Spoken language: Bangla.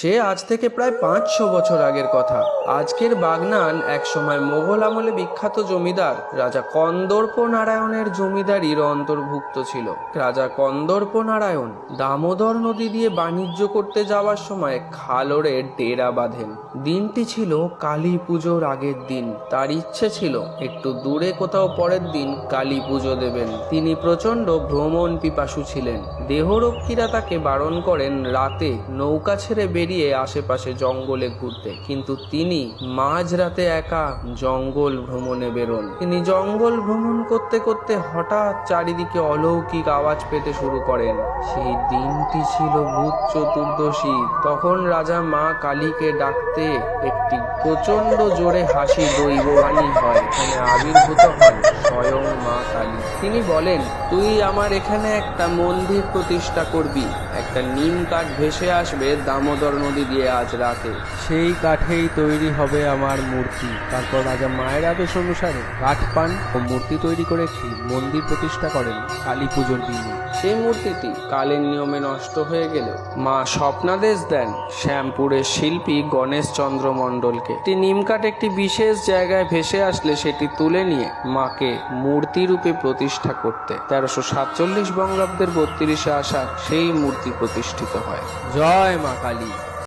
সে আজ থেকে প্রায় পাঁচশো বছর আগের কথা। আজকের বাগনান একসময় মোগল আমলে বিখ্যাত জমিদার, রাজা কন্দর্প নারায়ণের জমিদারির অন্তর্ভুক্ত ছিল। রাজা কন্দর্প নারায়ণ দামোদর নদী দিয়ে বাণিজ্য করতে যাওয়ার সময় খালরে ডেরা বাঁধেন। দিনটি ছিল কালী পুজোর আগের দিন। তার ইচ্ছে ছিল একটু দূরে কোথাও পরের দিন কালী পুজো দেবেন। তিনি প্রচণ্ড ভ্রমণ পিপাসু ছিলেন। দেহরক্ষীরা তাকে বারণ করেন, রাতে নৌকা ছেড়ে বেরিয়ে আশেপাশে জঙ্গলে ঘুরতে। কিন্তু তিনি মাঝরাতে একা জঙ্গল ভ্রমণে বেরোন। তিনি জঙ্গল ভ্রমণ করতে করতে হঠাৎ চারিদিকে অলৌকিক আওয়াজ পেতে শুরু করেন। সেই দিনটি ছিল ভূত চতুর্দশী। তখন রাজা মা কালীকে ডাকতে একটি প্রচণ্ড জোরে হাসি দৈববাণী হয়। এখানে আবির্ভূত কালী তিনি বলেন তুই আমার এখানে একটা মন্দির প্রতিষ্ঠা করবি। একটা নিম কাঠ ভেসে আসবে দামোদর নদী দিয়ে আজ রাতে। সেই কাঠেই তৈরি হবে আমার মূর্তি। তারপর রাজা মায়ের আদেশ অনুসারে কাঠ পান ও মূর্তি তৈরি করে একটি মন্দির প্রতিষ্ঠা করেন কালী পুজোর দিনে। সেই মূর্তিটি কালের নিয়মে নষ্ট হয়ে গেলেও মা স্বপ্নাদেশ দেন শ্যামপুরের শিল্পী গণেশ চন্দ্র মণ্ডলকে। একটি নিমকাঠ একটি বিশেষ জায়গায় ভেসে আসলে সেটি তুলে নিয়ে মাকে মূর্তি রূপে প্রতিষ্ঠা করতে। তেরোশো সাতচল্লিশ বঙ্গাব্দের বত্রিশে আসা সেই মূর্তি প্রতিষ্ঠিত হয়। জয় মা কালী।